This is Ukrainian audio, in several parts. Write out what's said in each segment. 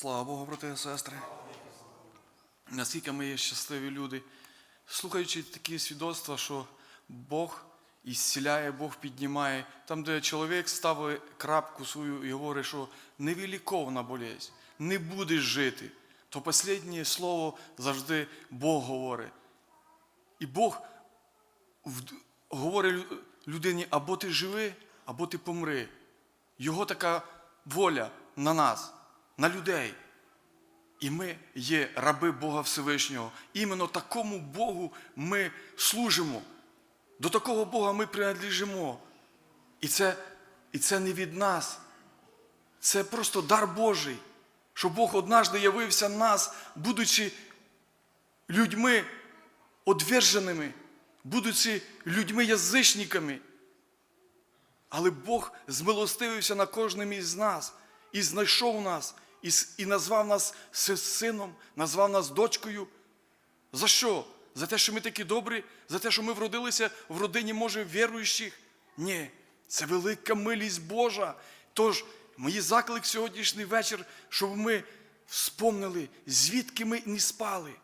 Слава Богу, брати і сестри. Наскільки ми є щасливі люди, слухаючи такі свідоцтва, що Бог ісціляє, Бог піднімає. Там, де чоловік ставить крапку свою і говорить, що невіліковна болезнь, не будеш жити, то останнє слово завжди Бог говорить. І Бог говорить людині, або ти живи, або ти помри. Його така воля на нас, на людей. І ми є раби Бога Всевишнього. Іменно такому Богу ми служимо. До такого Бога ми принадлежимо. І це, і це не від нас. Це просто дар Божий, що Бог однажды явився нас, будучи людьми одверженими, будучи людьми язичниками. Але Бог змилостивився на кожним із нас і знайшов нас, і, і назвав нас сином, назвав нас дочкою. За що? За те, що ми такі добрі, за те, що ми вродилися в родині, може, віруючих? Ні, це велика милість Божа. Тож, мій заклик сьогоднішній вечір, щоб ми вспомнили, звідки ми не спали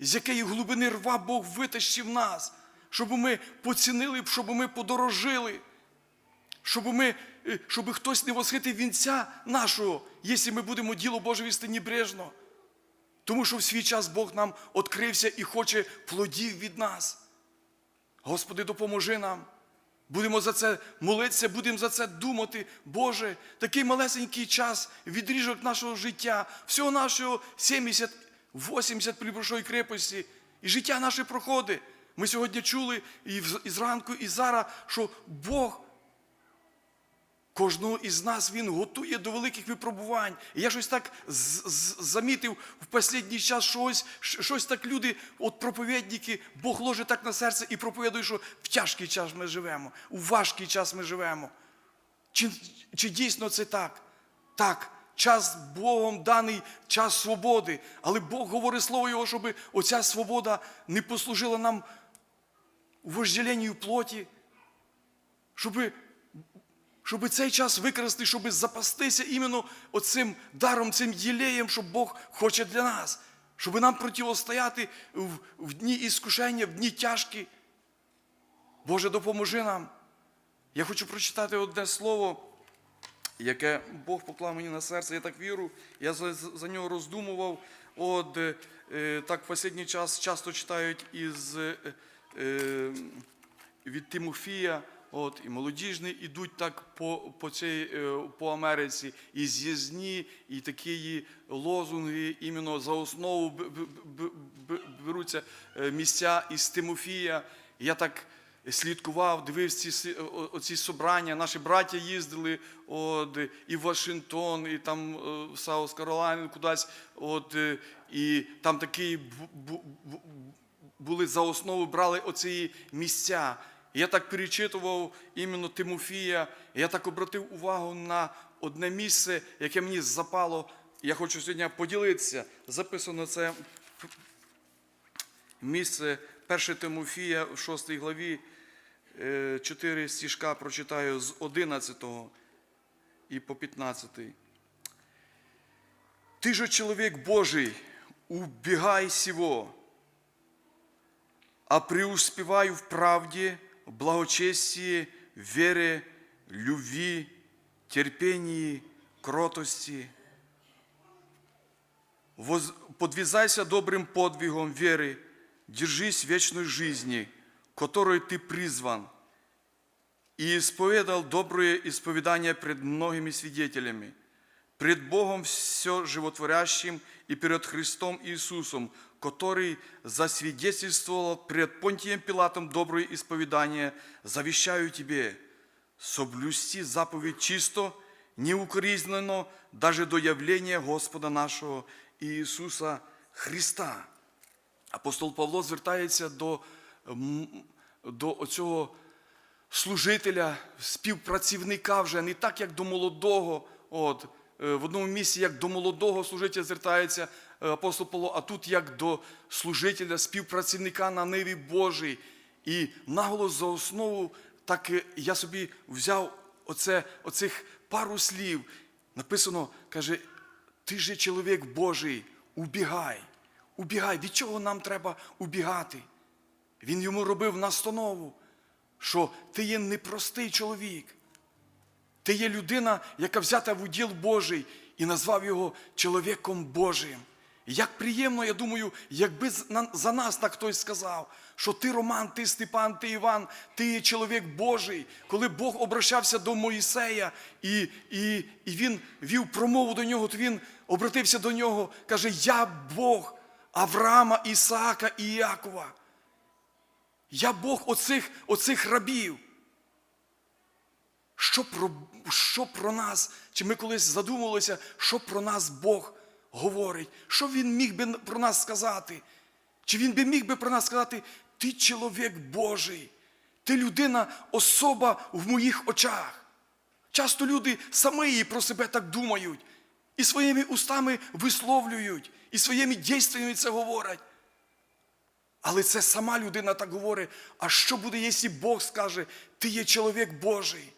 з якої глибини рва Бог витащив нас, щоб ми поцінили, щоб ми подорожили, щоб, ми, е, щоб хтось не восхитив вінця нашого, якщо ми будемо діло Боже вести небрежно. Тому що в свій час Бог нам відкрився і хоче плодів від нас. Господи, допоможи нам. Будемо за це молитися, будемо за це думати. Боже, такий малесенький час, відріжок нашого життя, всього нашого 70, 80 при большої крепості. І життя наше проходить. Ми сьогодні чули і зранку, і зараз, що Бог Кожного із нас Він готує до великих випробувань. Я щось так замітив в останній час, що ось, щ- щось так люди, от проповідники, Бог ложить так на серце і проповідує, що в тяжкий час ми живемо, у важкий час ми живемо. Чи, чи дійсно це так? Так, час Богом даний час свободи. Але Бог говорить слово Його, щоб оця свобода не послужила нам у вожделенню плоті, щоб щоб цей час використати, щоб запастися іменно оцим даром, цим єлеєм, що Бог хоче для нас, щоб нам противостояти в, в дні іскушення, в дні тяжкі. Боже, допоможи нам. Я хочу прочитати одне слово, яке Бог поклав мені на серце. Я так вірю, я за, за нього роздумував. От е, так в останній час часто читають із е, е, від Тимофія. От, і молодіжні ідуть так по, по, цій, е, по Америці, і з'їзні, і такі лозунги, іменно за основу беруться е, місця із Тимофія. Я так слідкував, дивився ці, оці собрання. Наші браття їздили от, і в Вашингтон, і там е, в Саус Каролайн, кудись. От, і там такі бу- бу- бу- були за основу, брали оці місця. Я так перечитував іменно Тимофія, я так обратив увагу на одне місце, яке мені запало. Я хочу сьогодні поділитися. Записано це місце 1 Тимофія в 6 главі, 4 стіжка прочитаю з 11 і по 15. Ти же чоловік Божий, убігай сего, а преуспевай в правде, благочестии, вере, любви, терпении, кротости. Воз- Подвязайся добрым подвигом веры, держись вечной жизни, которой ты призван, и исповедал доброе исповедание пред многими свидетелями, пред Богом все животворящим и перед Христом Иисусом, который засвидетельствовал пред Понтием Пилатом доброе исповедание, завещаю тебе соблюсти заповедь чисто, неукоризненно, даже до явления Господа нашого Ісуса Христа. Апостол Павло звертається до, до оцього служителя, співпрацівника вже не так, як до молодого. От, в одному місці, як до молодого служителя звертається е, апостол Павло, а тут як до служителя, співпрацівника на ниві Божій. І наголос за основу, так е, я собі взяв оце, оцих пару слів. Написано, каже, ти же чоловік Божий, убігай, убігай. Від чого нам треба убігати? Він йому робив настанову, що ти є непростий чоловік. Ти є людина, яка взята в уділ Божий і назвав його чоловіком Божим. Як приємно, я думаю, якби за нас так хтось сказав, що ти Роман, ти Степан, ти Іван, ти є чоловік Божий. Коли Бог обращався до Моїсея і, і, і він вів промову до нього, то він обратився до нього, каже: Я Бог Авраама, Ісаака і Іакова. Я Бог оцих, оцих рабів. Що про, що про нас? Чи ми колись задумувалися, що про нас Бог говорить? Що Він міг би про нас сказати? Чи Він би міг би про нас сказати, ти чоловік Божий, ти людина, особа в моїх очах. Часто люди самі про себе так думають, і своїми устами висловлюють, і своїми дійствами це говорять. Але це сама людина так говорить. А що буде, якщо Бог скаже, ти є чоловік Божий?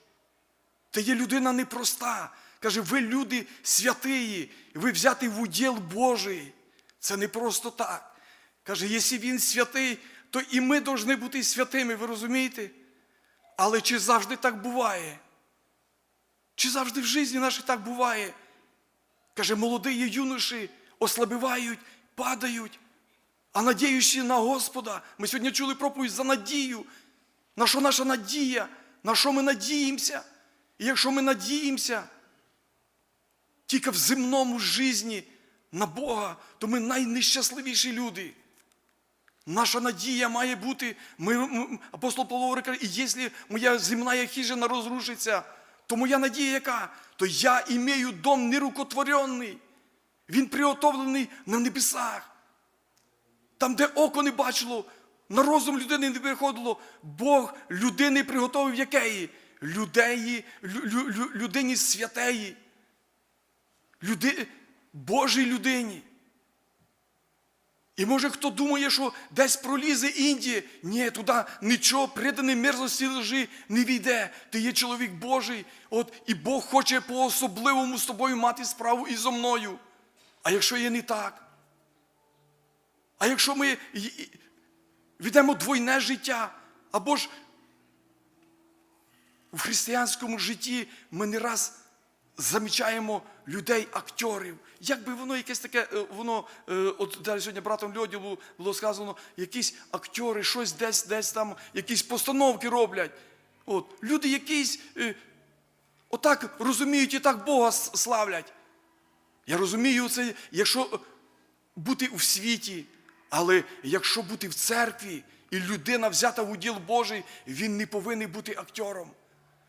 Ти є людина непроста. Каже, ви люди святиї, ви взяти в уділ Божий. Це не просто так. Каже, якщо він святий, то і ми повинні бути святими, ви розумієте? Але чи завжди так буває? Чи завжди в житті нашій так буває? Каже, молоді юноші ослабівають, падають, а надіючи на Господа, ми сьогодні чули проповідь за надію. На що наша надія? На що ми надіємося? І якщо ми надіємося тільки в земному житті на Бога, то ми найнещасливіші люди. Наша надія має бути, ми, апостол Павло каже, і якщо моя земна хижина розрушиться, то моя надія яка? То я імею дом нерукотворений. Він приготовлений на небесах. Там, де око не бачило, на розум людини не приходило, Бог людини приготовив якеї? Людеї, лю- лю- лю- людині святеї. Люди, Божій людині. І може хто думає, що десь пролізе Індія. Ні, туди нічого, приданий мерзості лжи не війде. Ти є чоловік Божий, от, і Бог хоче по-особливому з тобою мати справу і зо мною. А якщо є не так? А якщо ми ведемо двойне життя, або ж в християнському житті ми не раз замічаємо людей-акторів. Як би воно якесь таке, е, воно, е, от далі сьогодні братом Льоді було, сказано, якісь актори, щось десь, десь там, якісь постановки роблять. От, люди якісь е, отак розуміють і так Бога славлять. Я розумію це, якщо бути в світі, але якщо бути в церкві, і людина взята в уділ Божий, він не повинен бути актором.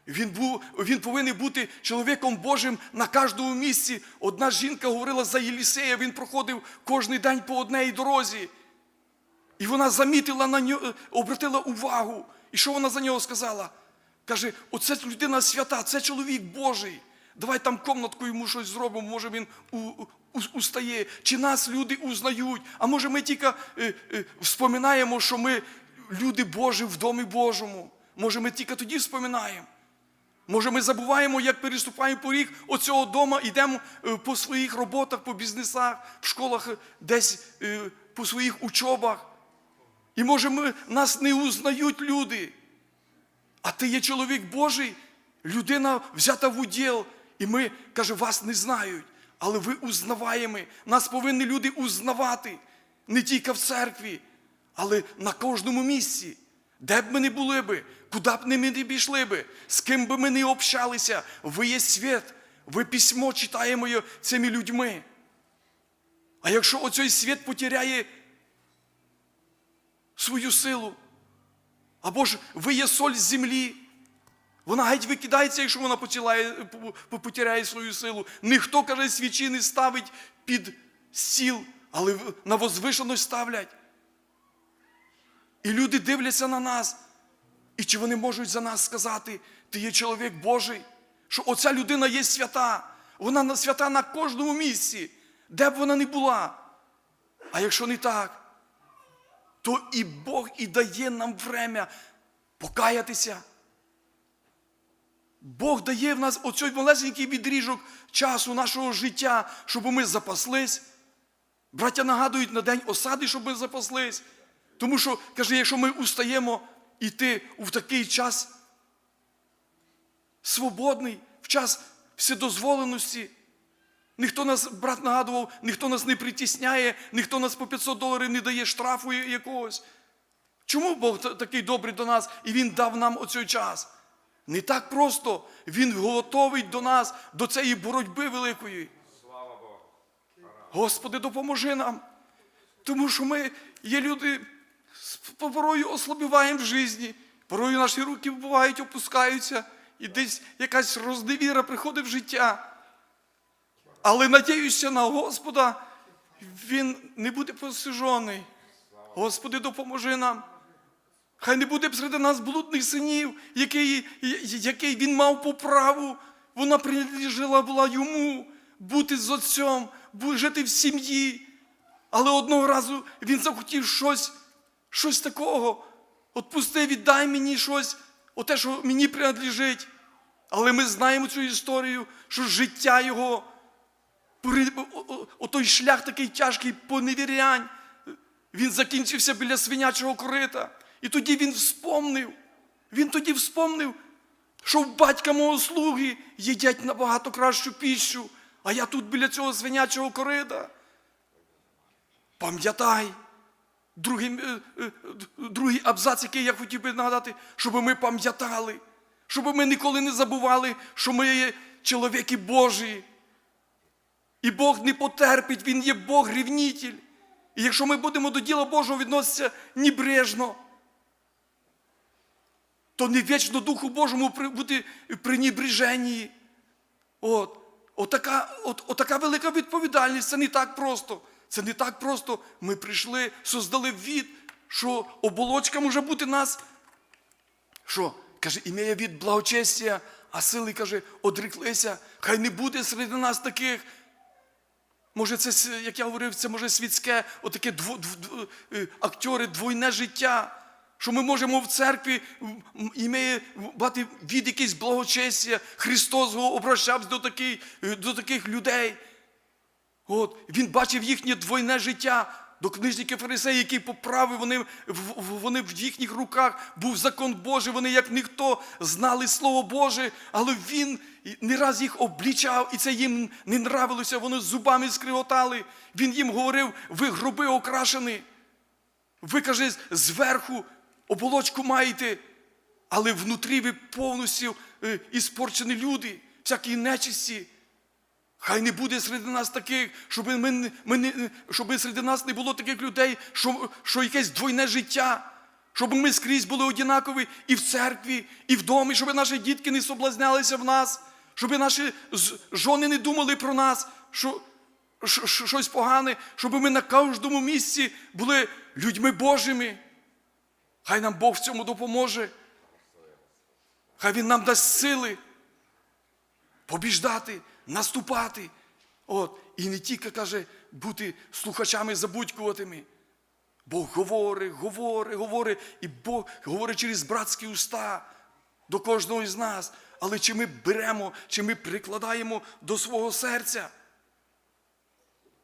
Він, був, він повинен бути чоловіком Божим на кожному місці. Одна жінка говорила за Єлісея, він проходив кожен день по одній дорозі. І вона замітила на нього, обратила увагу. І що вона за нього сказала? Каже: оце людина свята, це чоловік Божий. Давай там комнатку йому щось зробимо, може він у, у, устає. Чи нас люди узнають? А може ми тільки е, е, вспоминаємо, що ми люди Божі в домі Божому. Може, ми тільки тоді вспоминаємо. Може, ми забуваємо, як переступаємо поріг оцього дома, йдемо е, по своїх роботах, по бізнесах, в школах, е, десь е, по своїх учобах. І може, ми, нас не узнають люди. А ти є чоловік Божий, людина взята в уділ, і ми, каже, вас не знають, але ви узнаваємо. Нас повинні люди узнавати не тільки в церкві, але на кожному місці. Де б ми не були би, куди б ми не пішли би, з ким би ми не общалися, ви є світ, ви письмо читаємо цими людьми. А якщо оцей світ потеряє свою силу, або ж ви є соль з землі. Вона геть викидається, якщо вона потеряє, свою силу. Ніхто, каже, свічі не ставить під стіл, але на возвишеність ставлять. І люди дивляться на нас. І чи вони можуть за нас сказати, ти є чоловік Божий, що оця людина є свята, вона свята на кожному місці, де б вона не була. А якщо не так, то і Бог і дає нам время покаятися. Бог дає в нас оцей малесенький відріжок часу нашого життя, щоб ми запаслись. Браття нагадують на день осади, щоб ми запаслись. Тому що, каже, якщо ми устаємо йти в такий час свободний, в час вседозволеності, ніхто нас, брат нагадував, ніхто нас не притісняє, ніхто нас по 500 доларів не дає штрафу якогось. Чому Бог такий добрий до нас і Він дав нам оцей час? Не так просто. Він готовий до нас, до цієї боротьби великої. Господи, допоможи нам. Тому що ми є люди, порою ослабіваємо в житті, порою наші руки бувають, опускаються, і десь якась розневіра приходить в життя. Але надіюся на Господа, Він не буде посижений. Господи, допоможи нам. Хай не буде серед нас блудних синів, який, який він мав по праву. Вона приналежала була йому бути з отцем, жити в сім'ї. Але одного разу він захотів щось, щось такого. Отпусти, віддай мені щось, оте, що мені принадлежить. Але ми знаємо цю історію, що життя його, отой шлях такий тяжкий поневірянь, він закінчився біля свинячого корита. І тоді він вспомнив, він тоді вспомнив, що в батька мого слуги їдять набагато кращу піщу, а я тут біля цього свинячого корита. Пам'ятай, другий, е, е, другий абзац, який я хотів би нагадати, щоб ми пам'ятали, щоб ми ніколи не забували, що ми є чоловіки Божі. І Бог не потерпить, Він є Бог рівнітель. І якщо ми будемо до діла Божого відноситися небрежно, то не вічно Духу Божому при- бути в пренебреженні. От. Отака, от, отака велика відповідальність. Це не так просто. Це не так просто. Ми прийшли, создали від, що оболочка може бути нас. Що? Каже, імеє від благочестя, а сили, каже, одреклися. Хай не буде серед нас таких. Може, це, як я говорив, це може світське, отаке дво, дв, дв- е, двойне життя. Що ми можемо в церкві імеє мати від якесь благочестя. Христос обращався до, таких, е, до таких людей. От, він бачив їхнє двойне життя. До книжників фарисеїв, які поправив, вони, вони в їхніх руках був закон Божий, вони як ніхто знали Слово Боже, але він не раз їх облічав, і це їм не нравилося, вони зубами скриготали. Він їм говорив, ви гроби окрашені. Ви, каже, зверху оболочку маєте, але внутрі ви повністю е, іспорчені люди, всякі нечисті. Хай не буде серед нас таких, щоб ми, ми не, щоб серед нас не було таких людей, що, що якесь двойне життя, щоб ми скрізь були однакові і в церкві, і в домі, щоб наші дітки не соблазнялися в нас, щоб наші жони не думали про нас, що, що щось погане, щоб ми на кожному місці були людьми Божими. Хай нам Бог в цьому допоможе. Хай Він нам дасть сили побіждати, наступати. От. І не тільки каже бути слухачами забудькуватими. Бог говорить, говорить, говорить, і Бог говорить через братські уста до кожного із нас. Але чи ми беремо, чи ми прикладаємо до свого серця?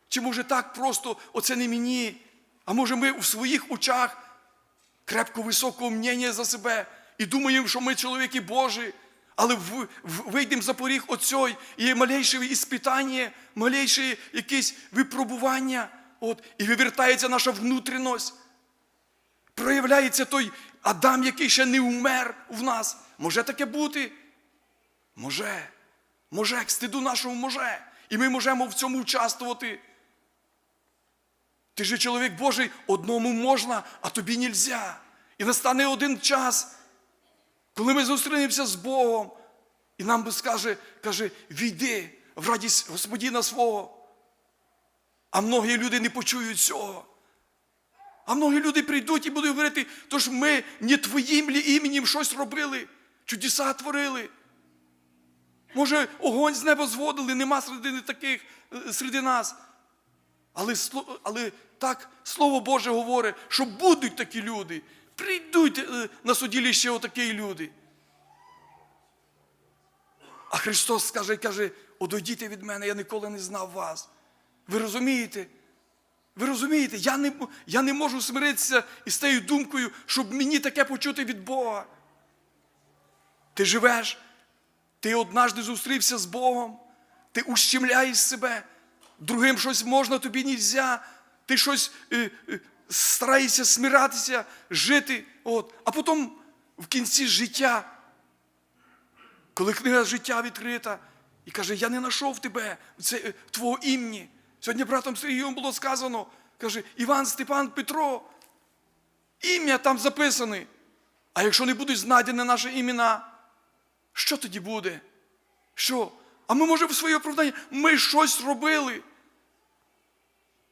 Чи може так просто оце не мені? А може ми в своїх очах крепко високого мнення за себе і думаємо, що ми чоловіки Божі, але вийдемо за поріг оцей, і малейше іспитання, малейше якесь випробування, от, і вивертається наша внутрішність. Проявляється той Адам, який ще не вмер в нас. Може таке бути? Може. Може, як стиду нашого може. І ми можемо в цьому участвувати. Ти же чоловік Божий, одному можна, а тобі нельзя. І настане один час, коли ми зустрінемося з Богом, і нам би скаже, каже, війди в радість Господіна свого. А многі люди не почують цього. А многі люди прийдуть і будуть говорити, то ж ми не твоїм лі іменем щось робили, чудеса творили. Може, огонь з неба зводили, нема серед таких е, серед нас. Але, але так Слово Боже говорить, що будуть такі люди. Прийдуть е, на судилище отакі люди. А Христос скаже, каже, одойдіть від мене, я ніколи не знав вас. Ви розумієте? Ви розумієте, я не, я не можу смиритися із тією думкою, щоб мені таке почути від Бога. Ти живеш, ти однажды зустрівся з Богом, ти ущемляєш себе, другим щось можна, тобі нельзя, ти щось е, е, стараєшся смиратися, жити. От. А потім в кінці життя, коли книга життя відкрита, і каже, я не знайшов тебе, це е, твого імені. Сьогодні братом Сергієм було сказано, каже, Іван Степан Петро, ім'я там записане. А якщо не будуть знайдені наші імена, що тоді буде? Що? А ми можемо в своє оправдання, ми щось робили.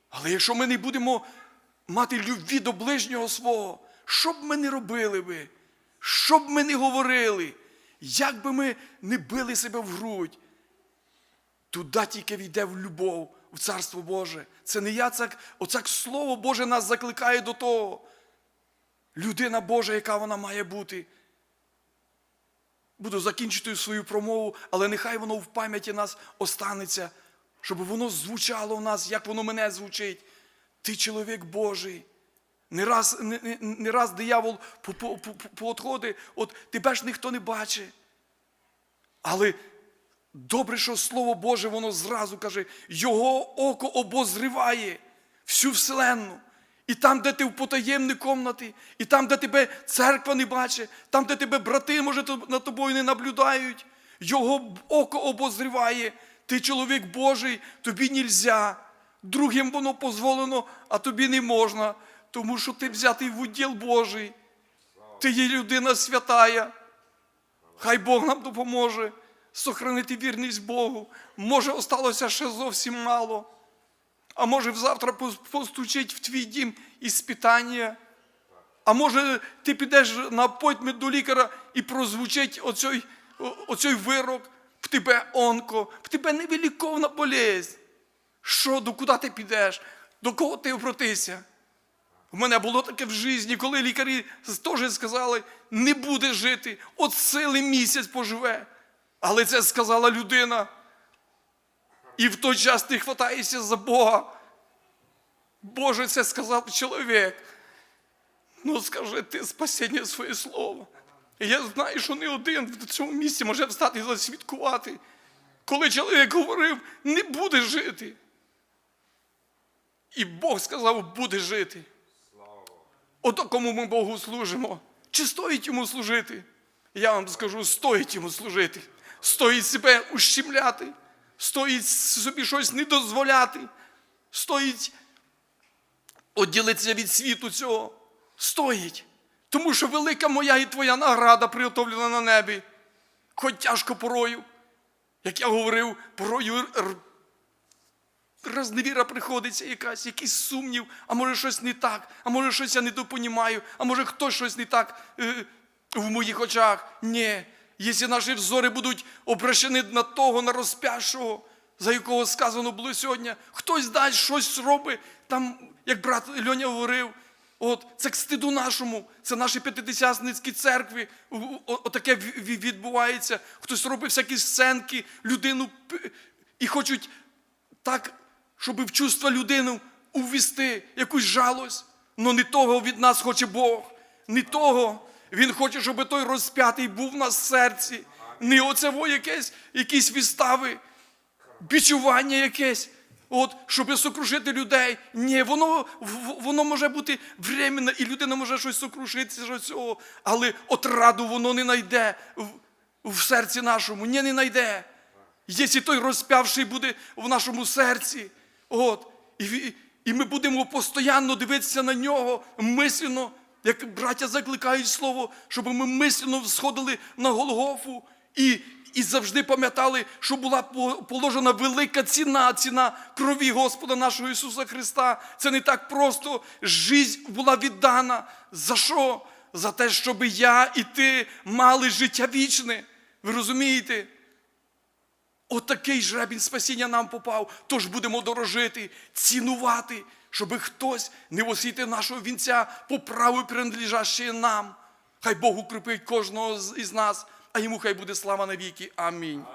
Але якщо ми не будемо мати любві до ближнього свого, що б ми не робили би, що б ми не говорили, як би ми не били себе в грудь, туди тільки війде в любов, в Царство Боже. Це не я, це оце Слово Боже нас закликає до того. Людина Божа, яка вона має бути. Буду закінчити свою промову, але нехай воно в пам'яті нас останеться, щоб воно звучало в нас, як воно мене звучить. Ти чоловік Божий. Не раз, не, не, раз диявол по- по- по- по- поотходить, от тебе ж ніхто не бачить. Але добре, що Слово Боже, воно зразу каже, його око обозриває всю вселенну. І там, де ти в потаємній комнаті, і там, де тебе церква не бачить, там, де тебе брати, може, над тобою не наблюдають, його око обозриває. Ти чоловік Божий, тобі нельзя. Другим воно дозволено, а тобі не можна, тому що ти взятий в уділ Божий. Ти є людина святая. Хай Бог нам допоможе сохранити вірність Богу. Може, осталося ще зовсім мало. А може, завтра постучить в твій дім іспитання. А може, ти підеш на апойтмент до лікаря і прозвучить оцей, оцей вирок, в тебе онко, в тебе невиліковна болезнь. Що, до куди ти підеш? До кого ти обратися? У мене було таке в житті, коли лікарі теж сказали, не буде жити, от сили місяць поживе. Але це сказала людина. І в той час ти хватаєшся за Бога. Боже, це сказав чоловік. Ну скажи ти спасіння своє слово. Я знаю, що не один в цьому місці може встати і засвідкувати. Коли чоловік говорив, не буде жити. І Бог сказав, буде жити. Ото кому ми Богу служимо. Чи стоїть йому служити? Я вам скажу, стоїть йому служити. Стоїть себе ущемляти, стоїть собі щось не дозволяти, стоїть відділитися від світу цього. Стоїть. Тому що велика моя і твоя награда приготовлена на небі. Хоч тяжко порою. Як я говорив, порою розневіра приходиться якась, якийсь сумнів, а може щось не так, а може щось я не допонімаю, а може хтось щось не так е, в моїх очах. Ні. Якщо наші взори будуть обращені на того, на розпящого, за якого сказано було сьогодні, хтось дасть щось робить, там, як брат Льоня говорив, От, це к стиду нашому, це наші п'ятидесятницькі церкви. Отаке відбувається. Хтось робить всякі сценки, людину і хочуть так, щоб в чувство людину увести якусь жалость. Но не того від нас хоче Бог. Не того. Він хоче, щоб той розп'ятий був в серці. Не оце во якесь, якісь відстави, бічування якесь. От, щоб сокрушити людей. Ні, воно, воно може бути временно, і людина може щось сокрушитися що цього, але от раду воно не знайде в, в серці нашому. Ні, не знайде. Якщо той розп'явший буде в нашому серці, от, і, і ми будемо постійно дивитися на нього мислено, як браття закликають слово, щоб ми мислено сходили на Голгофу і, і завжди пам'ятали, що була положена велика ціна, ціна крові Господа нашого Ісуса Христа. Це не так просто. Жизнь була віддана. За що? За те, щоб я і ти мали життя вічне. Ви розумієте? Отакий жребінь спасіння нам попав, тож будемо дорожити, цінувати, щоб хтось не освітив нашого вінця по праву принадлежащее нам. Хай Бог укріпить кожного із нас, а йому хай буде слава навіки. Амінь.